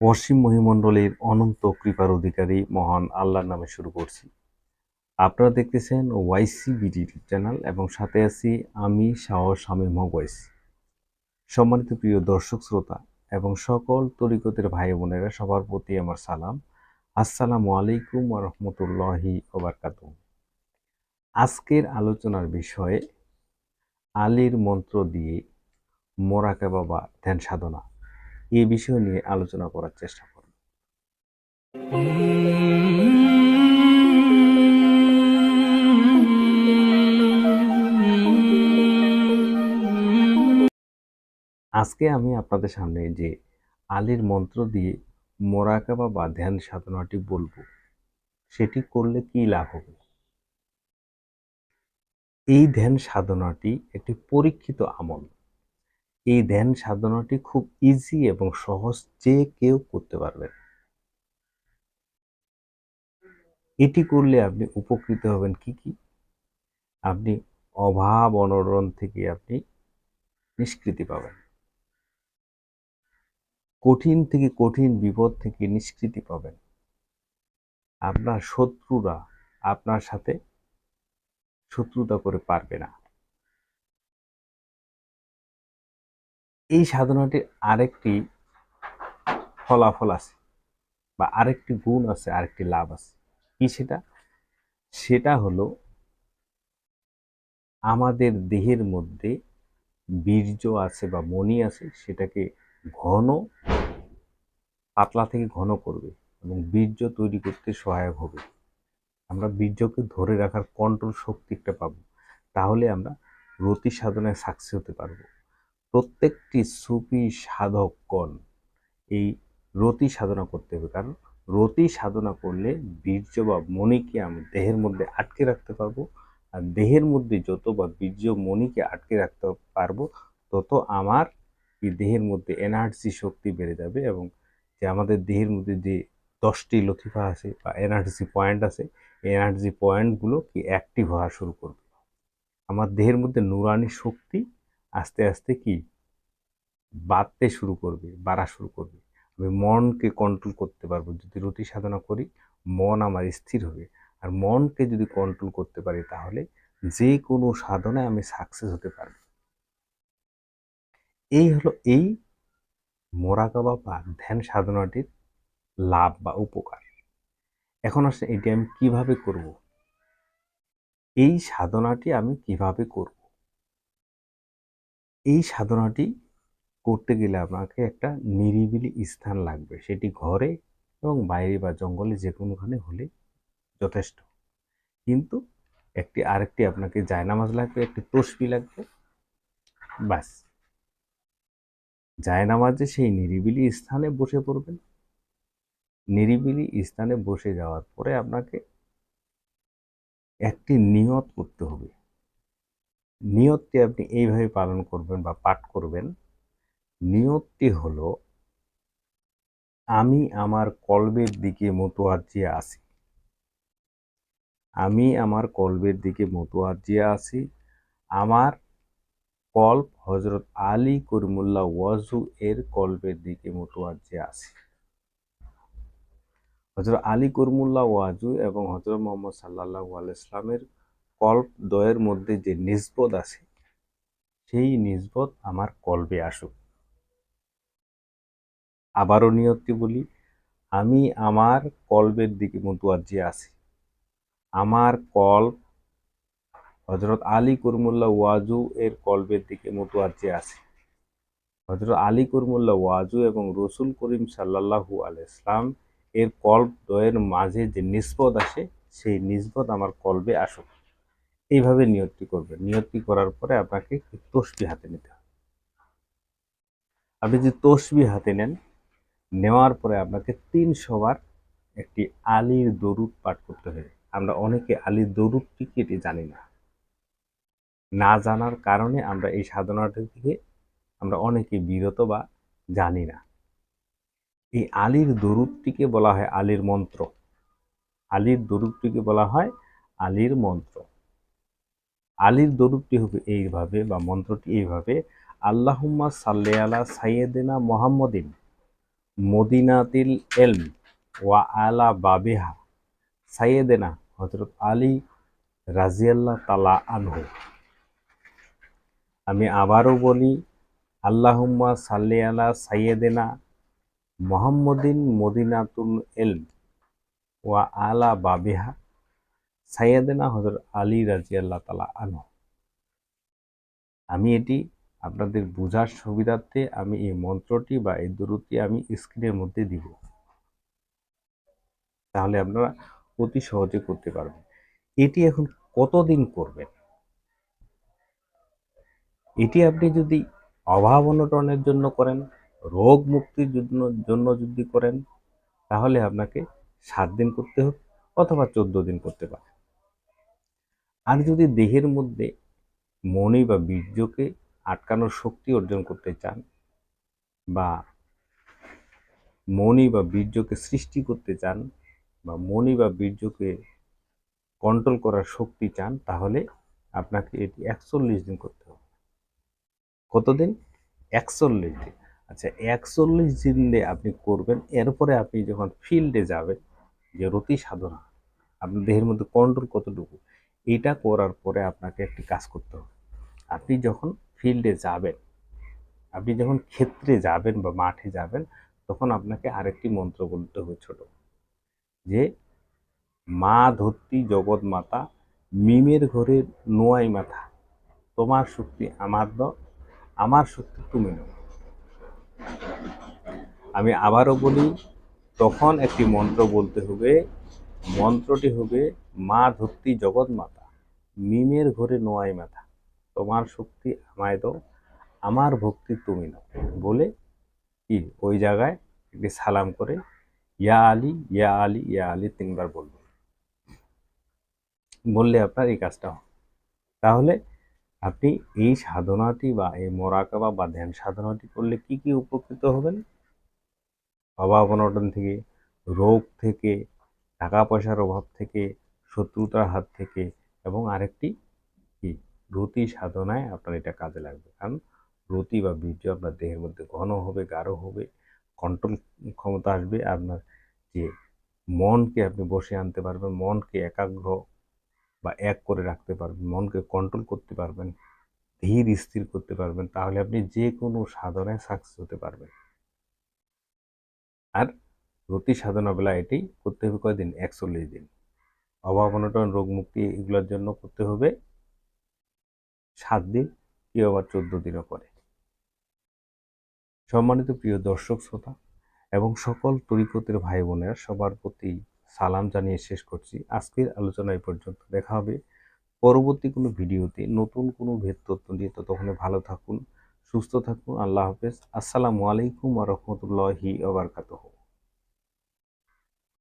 অসীম মহিমণ্ডলের অনন্ত কৃপার অধিকারী মহান আল্লাহর নামে শুরু করছি। আপনারা দেখতেছেন ওয়াইসি বিডি চ্যানেল এবং সাথে আছি আমি শাহ শামীম ওয়াইস সম্মানিত প্রিয় দর্শক শ্রোতা এবং সকল তরিকতের ভাই বোনেরা, সবার প্রতি আমার সালাম। আসসালামু আলাইকুম রহমতুল্লাহি ওবরকাত আজকের আলোচনার বিষয়ে আলীর মন্ত্র দিয়ে মোরাকাবা বা ধ্যান সাধনা। এই বিষয় নিয়ে আলোচনা করার চেষ্টা করব। আজকে আমি আপনাদের সামনে যে আলীর মন্ত্র দিয়ে মোরাকাবা বা ধ্যান সাধনাটি বলব, সেটি করলে কি লাভ হবে? এই ধ্যান সাধনাটি একটি পরীক্ষিত আমল। এই ধ্যান সাধনাটি খুব ইজি এবং সহজ যে কেউ করতে পারবেন এটি করলে আপনি উপকৃত হবেন কি কি? আপনি অভাব অনরণ থেকে আপনি নিষ্কৃতি পাবেন। কঠিন থেকে কঠিন বিপদ থেকে নিষ্কৃতি পাবেন। আপনার শত্রুরা আপনার সাথে শত্রুতা করে পারবে না। এই সাধনাটির আরেকটি ফলাফল আছে বা আরেকটি গুণ আছে, আরেকটি লাভ আছে। কি সেটা? সেটা হলো আমাদের দেহের মধ্যে বীর্য আছে বা মনি আছে, সেটাকে ঘন, পাতলা থেকে ঘন করবে এবং বীর্য তৈরি করতে সহায়ক হবে। আমরা বীর্যকে ধরে রাখার কন্ট্রোল শক্তি একটা পাবো। তাহলে আমরা রতি সাধনায় সাকসেস হতে পারব। প্রত্যেকটি সুফি সাধকগণ এই রতি সাধনা করতে হবে। কারণ রতি সাধনা করলে বীর্য বা মণিকে আমি দেহের মধ্যে আটকে রাখতে পারব আর দেহের মধ্যে যত বা বীর্য মণিকে আটকে রাখতে পারব, তত আমার এই দেহের মধ্যে এনার্জি শক্তি বেড়ে যাবে এবং যে আমাদের দেহের মধ্যে যে দশটি লতিফা আছে বা এনার্জি পয়েন্ট আছে এনার্জি পয়েন্টগুলো কি অ্যাক্টিভ হওয়া শুরু করবে? আমার দেহের মধ্যে নুরানি শক্তি আস্তে আস্তে কি বাড়তে শুরু করবে, বাড়া শুরু করবে। আমি মনকে কন্ট্রোল করতে পারব। যদি রুটি সাধনা করি, মন আমার স্থির হবে। আর মনকে যদি কন্ট্রোল করতে পারি, তাহলে যে কোনো সাধনায় আমি সাকসেস হতে পারব। এই হলো এই মোরাকাবা বা ধ্যান সাধনাটির লাভ বা উপকার। এখন আসলে এটি আমি কীভাবে করব? এই সাধনাটি আমি কীভাবে করব? এই সাধনাটি করতে গেলে আপনাকে একটা নিরিবিলি স্থান লাগবে। সেটি ঘরে এবং বাইরে বা জঙ্গলে যে কোনোখানে হলে যথেষ্ট। কিন্তু একটি আরেকটি আপনাকে জায়নামাজ লাগবে, একটি তসবি লাগবে, ব্যাস। জায়নামাজে সেই নিরিবিলি স্থানে বসে পড়বেন। নিরিবিলি স্থানে বসে যাওয়ার পরে আপনাকে একটি নিয়ত করতে হবে। নিয়তটি আপনি এইভাবে পালন করবেন বা পাঠ করবেন নিয়তটি হলো, আমি আমার কলবের দিকে মতোয়াজিয়ে আছি। আমি আমার কলবের দিকে মতোয়াজিয়ে আছি। আমার কল্প হজরত আলী করিমুল্লাহ ওয়াজু এর কল্পের দিকে মতোয়াজিয়ে আছি। হজরত আলী করিমুল্লাহ ওয়াজু এবং হজরত মোহাম্মদ সাল্লাহ ইসলামের কল্প দয়ের মধ্যে যে নিসবত আছে, সেই নিসবত আমার কল্পে আসুক। আবারও নিয়তটি বলি, আমি আমার কল্পের দিকে মতুয়াজি আছি। আমার কল্প হজরত আলী করমুল্লা ওয়াজু এর কল্পের দিকে মতুয়াজি আছে। হজরত আলী করমুল্লা ওয়াজু এবং রসুল করিম সাল্লাহু আল ইসলাম এর কল্প দয়ের মাঝে যে নিষ্পদ আসে, সেই নিষ্পদ আমার কল্পে আসুক। এইভাবে নিয়তটি করবেন নিয়তটি করার পরে আপনাকে তসবি হাতে নিতে হবে। আপনি যদি তসবি হাতে নেন নেওয়ার পরে আপনাকে তিনশো বার একটি আলির দরুদ পাঠ করতে হবে। আমরা অনেকে আলির দরুদটি কেটে জানি না। না জানার কারণে আমরা এই সাধনাটি থেকে আমরা অনেকে বিরত বা জানি না। এই আলির দরুদটিকে বলা হয় আলির মন্ত্র। আলির দরুদটিকে বলা হয় আলির মন্ত্র। আলির দরুদটি হবে এইভাবে বা মন্ত্রটি এইভাবে, আল্লাহুম্মা সাল্লে আলা সাইয়েদেনা মোহাম্মদিন। মদিনাতিল এলম ওয়া আলা বাবিহা সাইয়েদেনা হজরত আলী রাজিয়াল্লাহ তালা আনহু। আমি আবারও বলি, আল্লাহুম্মা সাল্লি আলা সাইয়েদেনা মোহাম্মদিন মদিনাতুল এলম ওয়া আলা বাবিহা সাইয়েদেনা হজরত আলী রাজিয়াল্লাহ তালা আনহু। আমি এটি আপনাদের বোঝার সুবিধার্থে আমি এই মন্ত্রটি বা এই দূরত্বটি আমি স্ক্রিনের মধ্যে দিব। তাহলে আপনারা অতি সহজে করতে পারবেন। এটি এখন কতদিন করবেন? এটি আপনি যদি অভাব অনটনের জন্য করেন, রোগ মুক্তির জন্য জন্য যদি করেন, তাহলে আপনাকে সাত দিন করতে হবে অথবা চোদ্দ দিন করতে পারেন আর যদি দেহের মধ্যে মনি বা বীর্যকে আটকানোর শক্তি অর্জন করতে চান বা মনি বা বীর্যকে সৃষ্টি করতে চান বা মনি বা বীর্যকে কন্ট্রোল করার শক্তি চান, তাহলে আপনাকে এটি একচল্লিশ দিন করতে হবে। কতদিন? একচল্লিশ দিন। আচ্ছা একচল্লিশ দিন দিয়ে আপনি করবেন, এরপরে আপনি যখন ফিল্ডে যাবেন, যে রতি সাধনা, আপনার দেহের মধ্যে কন্ট্রোল কতটুকু, এটা করার পরে আপনাকে একটি কাজ করতে হবে। আপনি যখন ফিল্ডে যাবেন। আপনি যখন ক্ষেত্রে যাবেন বা মাঠে যাবেন, তখন আপনাকে আরেকটি মন্ত্র বলতে হবে ছোট। যে, মা ধরতি জগৎ মাতা, মিমের ঘরে নোয়াই মাথা। তোমার শক্তি আমার দ আমার শক্তি তুমি নাও। আমি আবারও বলি, তখন একটি মন্ত্র বলতে হবে। মন্ত্রটি হবে, মা ধরতি জগৎ মাতা, মিমের ঘরে নোয়াই মাথা। তোমার শক্তি আমায় দাও, আমার ভক্তি তুমি নাও। বলে কি? ওই জায়গায় একটি সালাম করে, ইয়া আলী ইয়া আলী ইয়া আলী তিনবার বলব বললে আপনার এই কাজটা তাহলে আপনি এই সাধনাটি বা এই মোরাকাবা বা ধ্যান সাধনাটি করলে কি কি উপকৃত হবেন? অভাব অনটন থেকে, রোগ থেকে, টাকা পয়সার অভাব থেকে, শত্রুতার হাত থেকে এবং আরেকটি রতি সাধনায় আপনার এটা কাজে লাগবে। কারণ রতি বা বীর্য আপনার দেহের মধ্যে ঘন হবে, গাঢ় হবে কন্ট্রোল ক্ষমতা আসবে, আপনার যে মনকে আপনি বসে আনতে পারবেন, মনকে একাগ্র বা এক করে রাখতে পারবেন, মনকে কন্ট্রোল করতে পারবেন, ধীর স্থির করতে পারবেন, তাহলে আপনি যে কোনো সাধনায় সাকসেস হতে পারবেন। আর রতি সাধনা বেলা এটি করতে হবে কয়দিন? একচল্লিশ দিন। অভাব অনটন, রোগ মুক্তি এগুলোর জন্য করতে হবে। সাত দিন কেউ আবার চোদ্দ দিনও করে। সম্মানিত প্রিয় দর্শক শ্রোতা এবং সকল তরিকতের ভাই বোনেরা, সবার প্রতি সালাম জানিয়ে শেষ করছি। আজকের আলোচনা এই পর্যন্ত। দেখা হবে পরবর্তী কোনো ভিডিওতে। নতুন কোনো ভেদ তথ্য দিয়ে ততক্ষণে ভালো থাকুন, সুস্থ থাকুন। আল্লাহ হাফেজ। আসসালামু আলাইকুম আ রহমতুল্লাহি আবরকাতহ